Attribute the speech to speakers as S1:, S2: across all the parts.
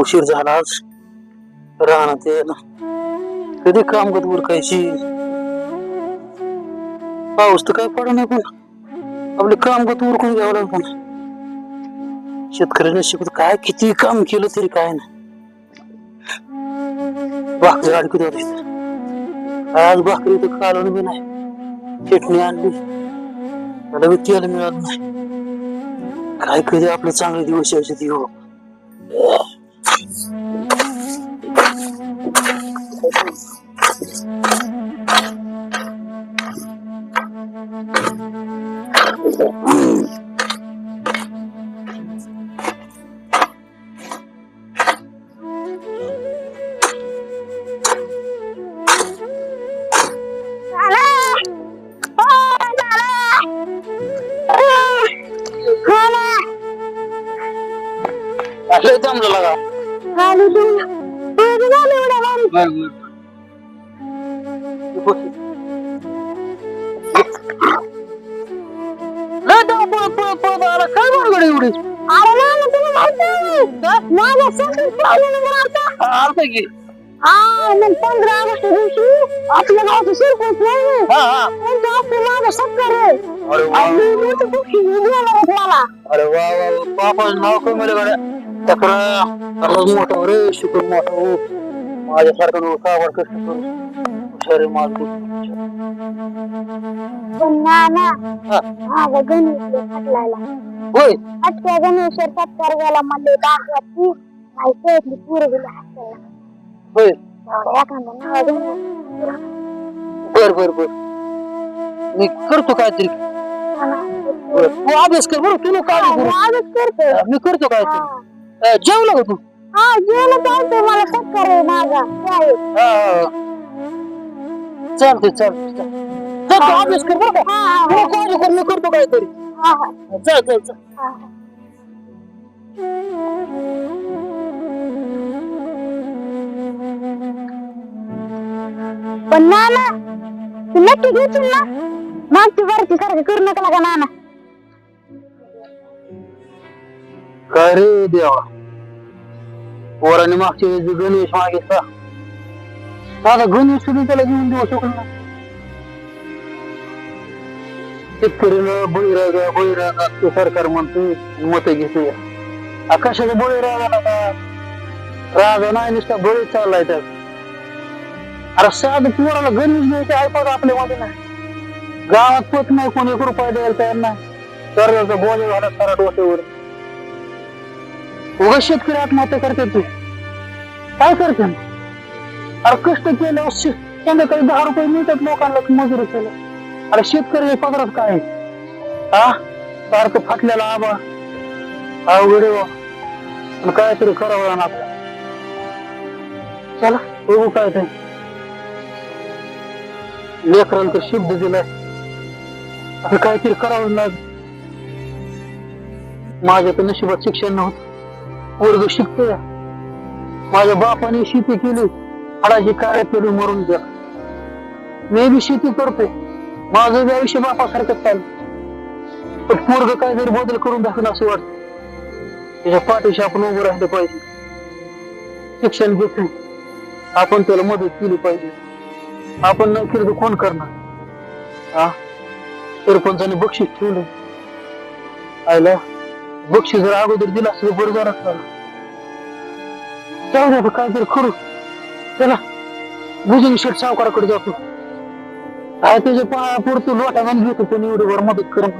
S1: उशीर झाला आज. राहणार यायला. कधी काम करत उरकायची? पाऊस तर काय पडा नाही पण. आपले काम करत उरकून घ्यावं लागतं शेतकऱ्याने शिकत काय किती काम केलं तरी काय नाही. भाकरी अडकत होती? आज भाकरी तर कालवण बी नाही. चटणी आणली. त्याला बी तेल मिळालं नाही. काय कधी आपले चांगले दिवस यायचे ते हो. काय बरोबर एवढी? आलता की.
S2: पंधरा ऑगस्ट दिवशी आपल्या गावचं सरपंच नाही
S1: हा हा.
S2: त्यांचं आपलं माझं सत्कार आहे.
S1: अरे वा.
S2: आणि मोठं बक्षीस घेऊन येणार आहेत मला
S1: अरे वा वा वा. बापाचं नाव काय मला गाड्या? मोठा रे मोठा हो माझ्यासारखं माझं
S2: पण नाना
S1: हा.
S2: माझा गणेश फाटलायला
S1: होय.
S2: अटक्या गणेश्वर सत्कार गेला मध्ये दाखवाची माहिती आहे पोरं गेली हसायला
S1: होय.
S2: एखाद्या नाव
S1: बर बर बर. मी करतो काहीतरी. बर. तू अभ्यास कर बरं तुला काय करू.
S2: आजच करतो.
S1: मी करतो काहीतरी. अं, जेवला का तू?
S2: हा जेवलं जायचं मला सत्कार आहे माझा.
S1: हा, हा, हा. चालतंय चालतंय चालतंय. जा तू अभ्यास कर बरं? का तुला काळजी कर मी करतो काहीतरी.
S2: हा, हा,
S1: जा
S2: हा, हा. पण नाना तू नक्की घेशील ना. मागची वरची सारखं करू नका लागा नाना.
S1: काय रे देवा? पोराने मागच्या वेळेस गणेश मागितला. दादा गणेश सुद्धा त्याला घेऊन देऊ शकलो नाही शेतकरीनं बळीराजा बळीराजा ते सरकार म्हणते मत घेते कशाचा बळीराजा आता राजा नाही नुसता बळी चाललाय त्यात अरे साधं पोराला गणेश द्यायचे ऐकत आपल्या मध्ये नाही गावात पत नाही कोणी एक रुपया द्यायला तयार नाही कर्जाचा बोजा झाला सारा डोक्यावर उगा शेतकरी आत्महत्या करते तू काय करते अरे कष्ट केलं संध्याकाळी दहा रुपये मिळतात लोकांना मजुरी केलं. अरे शेतकरी पगारात काय? हा? सारखं फाटलेला आबा अवघड काय तरी करावं ना आपलं चला बघू काय ते. लेकराला तर शब्द दिलाय. आता काहीतरी करावं लाग माझ्या तर नशिबात शिक्षण नव्हतं. वर्ग शिकतोय. माझ्या बापाने शेती केली. हाडाची काय केली मरून द्या मी बी शेती करतोय. माझं बी आयुष्य बापासारखं चालू. पण पोरग काहीतरी बदल करून दाखवलं असं वाटत. त्याच्या पाठीशी आपण उभं राहिलं पाहिजे. शिक्षण घेतलं आपण त्याला मदत केली पाहिजे. आपण नाही केलं तर कोण करणार? हा सरपंचाने बक्षीस ठेवलं आयला बक्षीस जर अगोदर दिला असं बरं जरा जाऊ दे काय तरी करू. चला. बुजून शेठ सावकाराकडे जातो. काय त्याच्या पाया पुरतो लोटा घालून घेतो पण एवढी वर मदत करून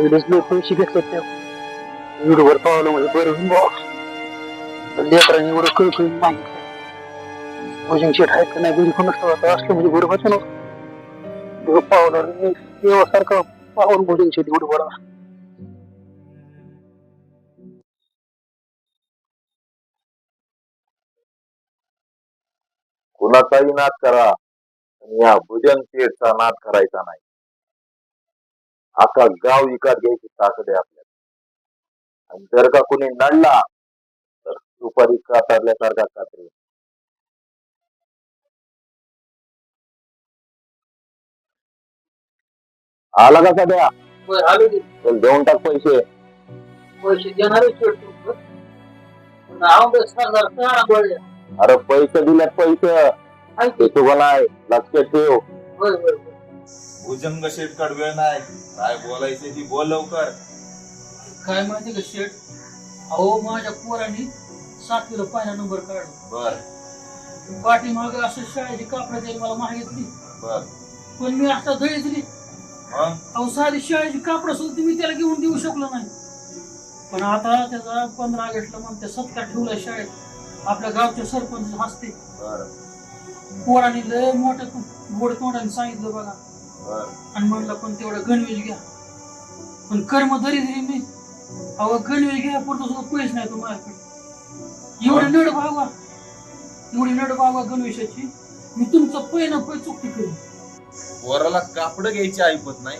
S1: पहिलेच लोक पैसे घेतले त्या व्हिडिओवर पावलं म्हणजे बरं होईल बुवा. लेकरांनी एवढं कळकळून मागितलं भोजन शेठ आहेत का नाही घरी कोण असतं आता असलं म्हणजे बरं होतं ना पावलं देवासारखं पाहून भोजन शेट एवढं बरं
S3: कुणाचाही नाद करा पण या भुजन पेठचा नाद करायचा नाही अख्खा गाव विकत घ्यायची ताकद आहे आपल्याला. आणि जर का कोणी नडला तर सुपारी कातरल्यासारखा कातरी. आला का सध्या? देऊन टाक पैसे.
S4: पैसे
S3: अरे पैसे दिल्यात पैसे. ते नाही लक्षात ठेव.
S5: भुजंग शेटकड वेळ नाही काय बोलायचे ती बोल लवकर.
S4: काय माहिती का शेट अहो माझ्या पोरांनी सातवीला पहिला नंबर काढला.
S5: बर.
S4: पाठीमागे असं शाळेची कापडं द्यायला मला मागितली.
S5: बर.
S4: पण मी आता धडी दिली.
S5: मग?
S4: अहो साधी शाळेची कापडं सुद्धा मी त्याला घेऊन देऊ शकलो नाही. पण आता त्याचा पंधरा ऑगस्टला मग त्या सत्कार ठेवला शाळेत. आपल्या गावचे सरपंच हसते.
S5: बर.
S4: पोरांनी लय मोठं गोड तोंडाने सांगितलं बघा. आणि म्हणलं पण तेवढं गणवेश घ्या. पण कर्म धरी धरी मी. अहो गणवेश घ्या पुरतं सुद्धा पैसे नाही तो माझ्याकडे एवढी नड भागवा एवढी नड भागवा गणवेशाची. मी तुमचं पै ना पै चुकती करेन.
S5: पोराला कापड घ्यायची ऐपत नाही.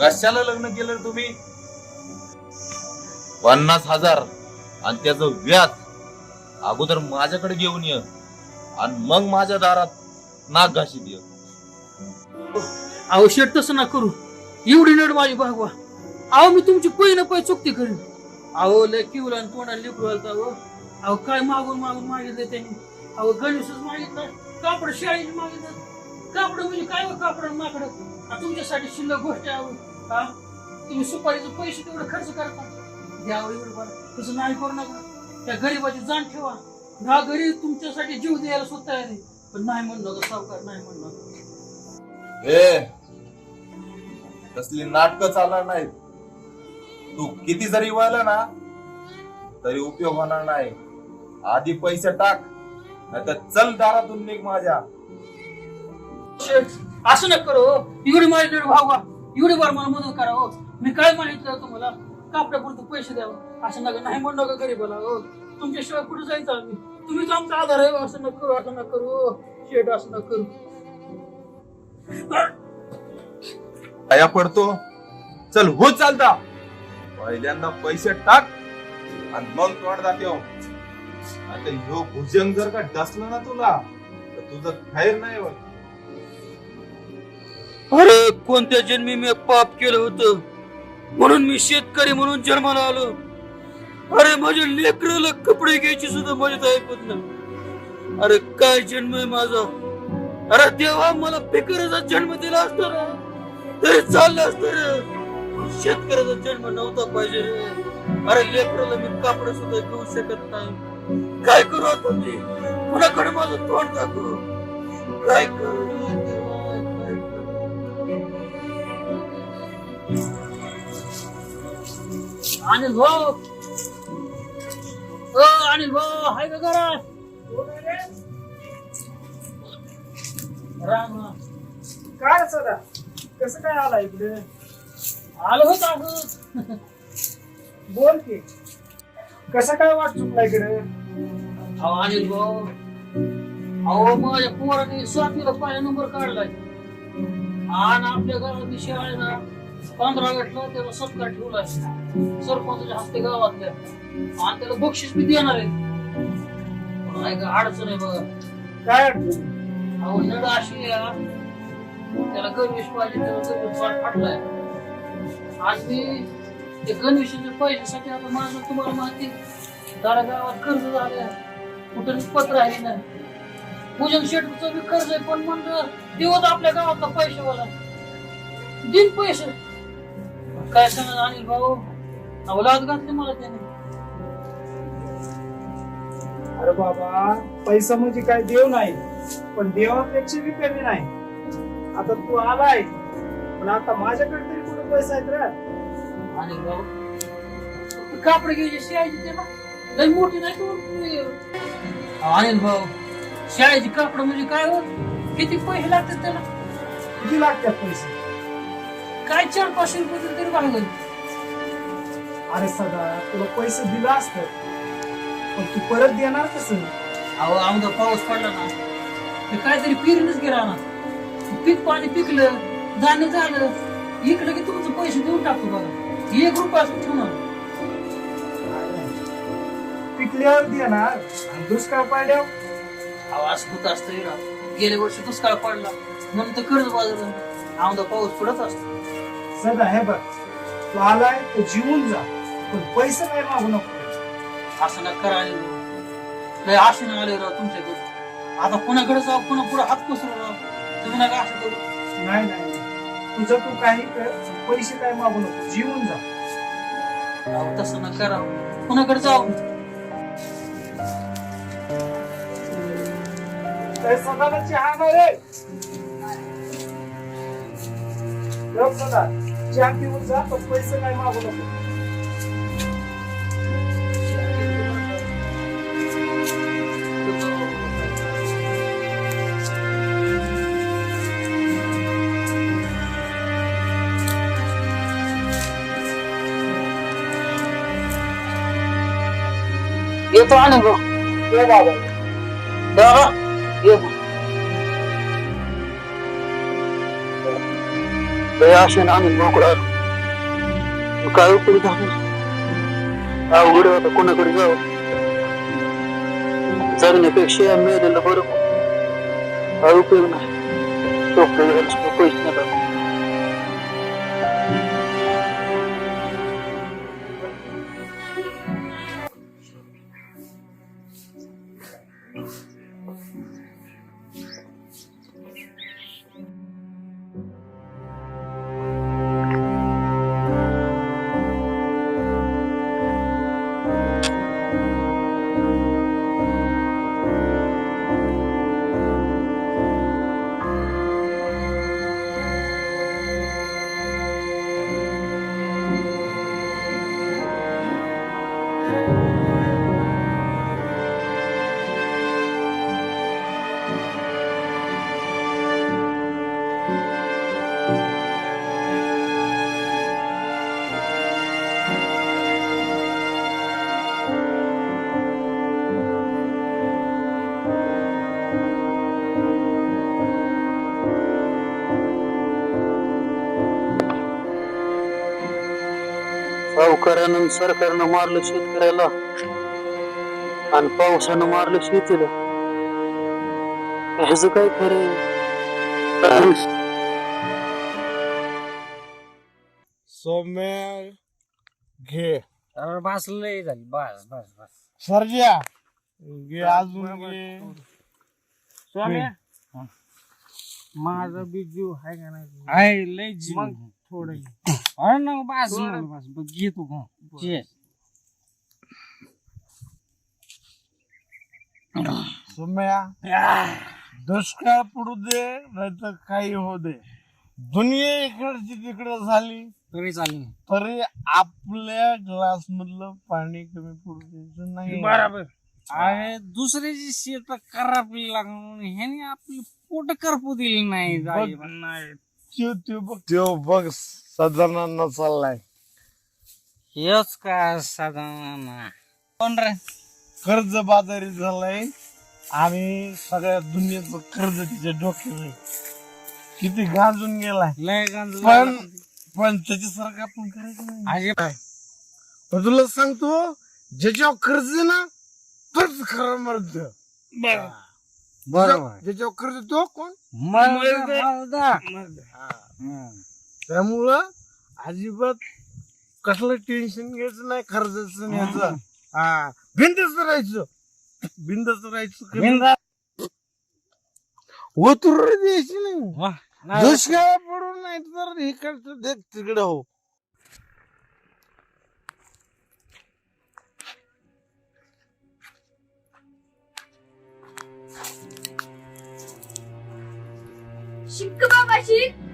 S5: कशाला लग्न केलं रे तुम्ही? पन्नास हजार आणि त्याचं व्याज. अगोदर माझ्याकडे घेऊन ये आणि मग माझ्या दारात नाक घाशीत ये.
S4: अहो शेट तसं ना करू. एवढी नड माझी भागवा अहो मी तुमची पै ना पै चुकती करीन. अहो लय किवला आणि तोंडाला लिकू घालता अहो अहो काय मागून मागून मागितलं त्यांनी. अहो गणेशच मागितलं कापड शाळेची मागितलं. कापड म्हणजे काय हो कापड माकड? तुमच्यासाठी शिल्लक गोष्ट आहे हा? तुम्ही सुपारीचे पैसे तेवढं खर्च करता. द्यावं एवढं बरं. तसं नाही करू नका. त्या गरीबाची जाण ठेवा. ना गरीब तुमच्यासाठी जीव द्यायला सुद्धा तयार आहे. पण नाही म्हणणं सावकार नाही म्हणणं
S5: तसली नाटक चालणार नाहीत. तू किती जरी वळलं ना तरी उपयोग होणार नाही. आधी पैसे टाक नाही तर चल दारातून निघ माझ्या.
S4: शेठ, असं नका करू हो. एवढी माझी दीड भावा एवढी बार मला मदत करा हो. मी काय माहितलं तुम्हाला? कापड्यापुरतं पैसे द्यावं. असं नका नाही म्हणू नका गरीबाला हो. तुमच्याशिवाय कुठे जायचं आम्ही? तुम्हीच आमचा आधार आहे हो. असं नका करू असं नका करू हो. शेट असं नका करू.
S5: पाया पडतो. चल हो चालता. पहिल्यांदा पैसे टाक आणि मग तोंड दाखव. आता ह्यो भुजंग जर का डसला ना तुला तर तुझं खैर नाही होत.
S4: अरे कोणत्या जन्मी मी पाप केलं होतं? म्हणून मी शेतकरी म्हणून जन्माला आलो. अरे माझ्या लेकराला कपडे घ्यायची सुद्धा मजा ऐकत नाही. अरे काय जन्म आहे माझा? अरे देवा मला फिकराचा जन्म दिला असतो ना. तरी चाललं असत शेतकऱ्याचा जन्म नव्हता पाहिजे अरे लेकराला मी कापड सुद्धा घेऊ शकत नाही. काय करू आता मी? कुणाकडे माझं तोंड दाखवू काय करू? देवा, काय करू? अनिल भाऊ. ओ अनिल भाऊ हाय का घरात? राम.
S6: काय रे सदा? कसं काय आला इकडे?
S4: आलो होत असं
S6: बोल की. कसं काय वाट चुकला इकडे?
S4: अहो अनिल भाऊ. अहो माझ्या पोराने सातवीला पहिला नंबर काढलाय. आणि आपल्या गावातली शाळेला पंधरा ऑगस्टला त्याला सत्कार ठेवलाय. सरपंचाच्या हस्ते गावातल्या. आणि त्याला बक्षीस बी देणार आहे. पण नाही का अडचण आहे बघा.
S6: काय अडचण?
S4: अहो नड अशी आहे, त्याला गणवेश पाहिजे त्याला गणवेश पाठ फाटलाय. आज मी ते गणवेशाच्या पैशासाठी आता माझं तुम्हाला माहिती दारा गावात कर्ज झालंय. कुठं पत्र आहे ना पूजन शेटचं बी कर्ज आहे पण म्हणलं दिवस आपल्या गावातला पैशावाला. दिन पैसे. काय सांगत अनिल भाऊ? अवलाद घातली मला त्याने.
S6: अरे बाबा पैसा म्हणजे काय देव नाही पण देवापेक्षा बी कमी नाही. आता तू आलाय. पण आता माझ्याकडे तरी कुठे पैसा आहेत रे?
S4: अनिल भाऊ कापड घ्यायची शियायची त्याला लई मोठी नाही करून अनिल भाऊ शाळेची कापड म्हणजे काय हो? किती पैसे लागतात त्याला?
S6: किती लागतात पैसे?
S4: काय चार पाचशे रुपये तरी भागल
S6: अरे सदा तुला पैसे दिला असतं. पण तू परत देणार कसं
S4: अहो आमदा पाऊस पडला ना. ते काहीतरी पिरणच गेला ना. पीक पाणी पिकलं धान्य झालं
S7: इकडे की तुमचे पैसे देऊन टाकतो बघा. एक रुपया असं ठेवणार
S6: पिकल्यावर देणार आणि दुष्काळ पडल्यावर?
S7: आवाज होत असतो गेल्या वर्षी दुष्काळ पडला. म्हणून तर कर्ज बाजूला आमदा पाऊस पडत असतो.
S6: सदा हे बघ तू आलाय तर जीवन जा. पण पैसे काय मागू नको.
S7: असं नका करा आले लय आशेने आले राव तुमच्याकडे. आता कुणाकडे जाऊ पुन्हा पुढे हात पसरू राव. तुम्ही नका असं करू.
S6: नाही नाही तुझं तू काही कर पैसे काय मागू नको. जीवन जा.
S7: अहो, तसं नका राव कुणाकडे जाऊ?
S6: चहा नाही रे. बघ सदा चहा पिऊन जा पण पैसे काय मागू नको.
S1: येतो आणि गो.
S6: ये बाबा.
S1: ये मोकळा. काय उपयोग झाला? अवघड आहे आता कोणाकडे जावं? जगण्यापेक्षा बरं. काय उपयोग नाही. डॉक्टर पैसे नाही. Thank you. आणि सरकारनं मारलं शेतकऱ्याला आणि पावसानं मारलं शेतीला. ह्याच काय खरं
S8: सौम्य घे.
S7: बस लय झाली. बस बस बस.
S8: सर्जा घे अजून घे.
S7: स्वामी माझा बी जीव आहे का नाही? आहे लय जीव. मग थोडं अरे ना बस ना, बस. बस घेतो का जे
S8: सौम्या दुष्काळ पडू दे नाही तर काही होऊ दे. दुनिया इकडची तिकडे झाली
S7: तरी चालेल.
S8: तरी आपल्या ग्लास मधलं पाणी कमी पडू द्यायचं नाही.
S7: बरोबर. अरे दुसऱ्याची शेत करापली लागून ह्याने आपली पोट करपू दिली. नाही
S8: त्यो त्यो बघ त्यो बघ साधारण चाललाय.
S7: हेच का साधारण कोण रे?
S8: कर्ज बाजारी झालाय. आणि सगळ्या दुनियेचं कर्ज तिच्या डोक्यावर आहे. किती गांजून गेलाय.
S7: लय गंज
S8: पण पण त्याच्यासारखं आपण करायचं नाही.
S7: अजिबात.
S8: पण तुला सांगतो ज्याच्यावर कर्ज आहे ना तोच खरं मरत
S7: बरोबर.
S8: ज्याच्यावर तो कोण?
S7: मर्दा.
S8: त्यामुळं अजिबात कसलं टेन्शन घ्यायचं नाही आणि ह्याचं हा. बिंदच राहायचं. बिंदच राहायचं
S7: बिनधास्त.
S8: ओतूर द्यायची नाही.
S7: नाही.
S8: दुष्काळ पडून नाही तर इकडचं देख तिकडे हो.
S9: शिक बाबा शिक तू लढायला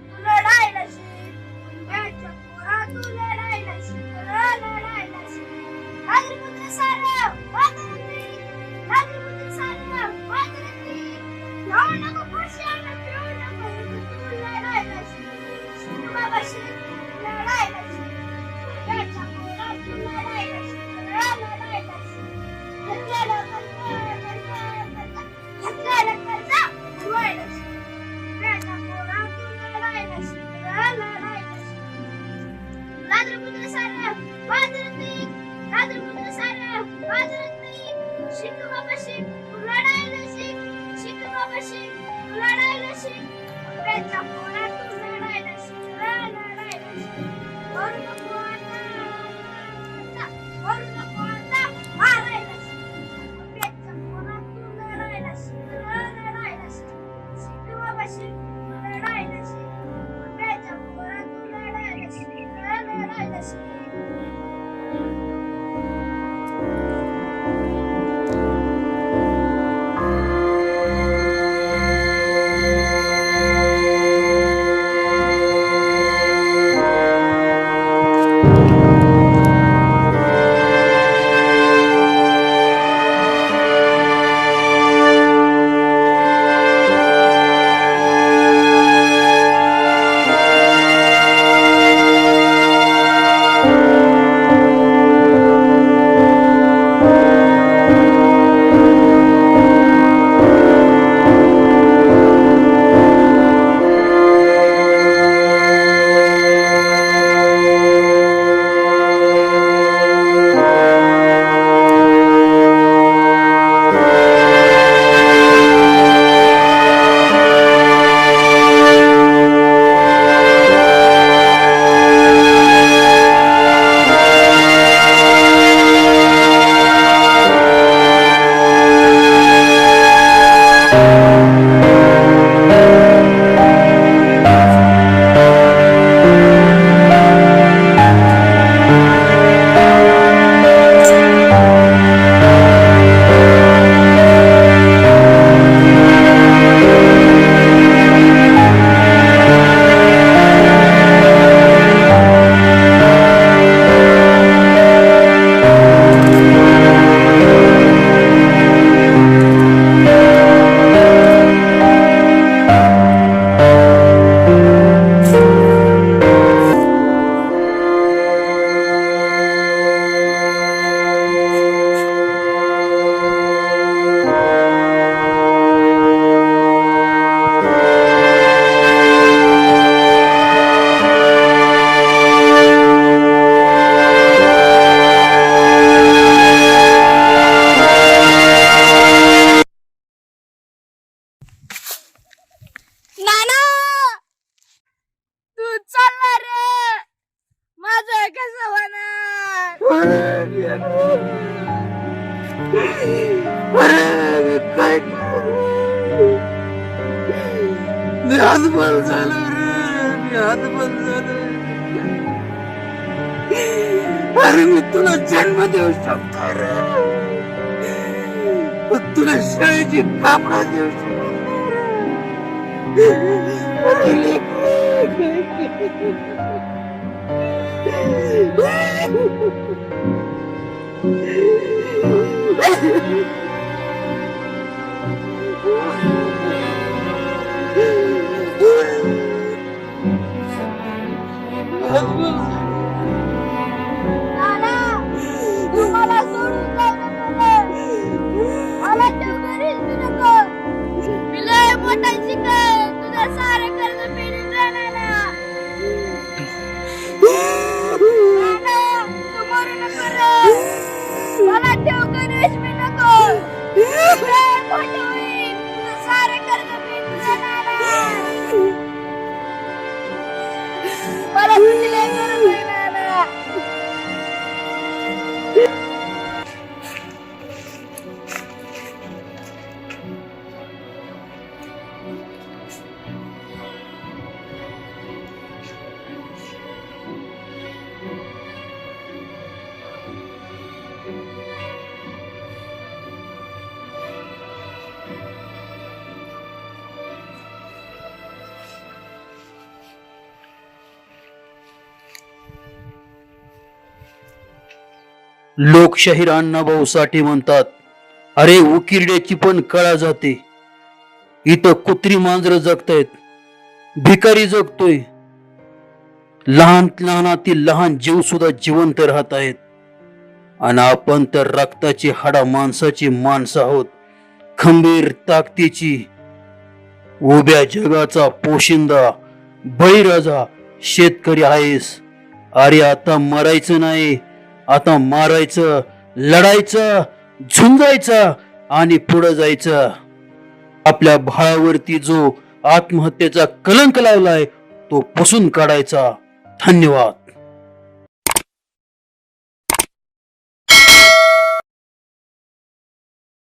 S9: Thank you. होणार
S10: काय मी हातबल झालो रे अरे मी तुला जन्म देऊ शकतो रे तुला शाळेची कापडा देऊ शकतो
S9: 不
S11: लोकशाहीर अण्णाभाऊ साठे म्हणतात. अरे उकिरड्याची पण कळा जाते. इथं कुत्री मांजरं जगतायत. भिकारी जगतोय. लहान लहानातील लहान जीव सुद्धा जिवंत राहत आहेत. आणि आपण तर रक्ताची हाडा माणसाची माणसं आहोत. खंबीर ताकदीची. उभ्या जगाचा पोशिंदा बळीराजा शेतकरी आहेस. अरे आता मरायचं नाही. आता मारायचं लढायचं झुंजायचं आणि पुढं जायचं. आपल्या भावावरती जो आत्महत्येचा कलंक लावलाय तो पुसून काढायचा. धन्यवाद.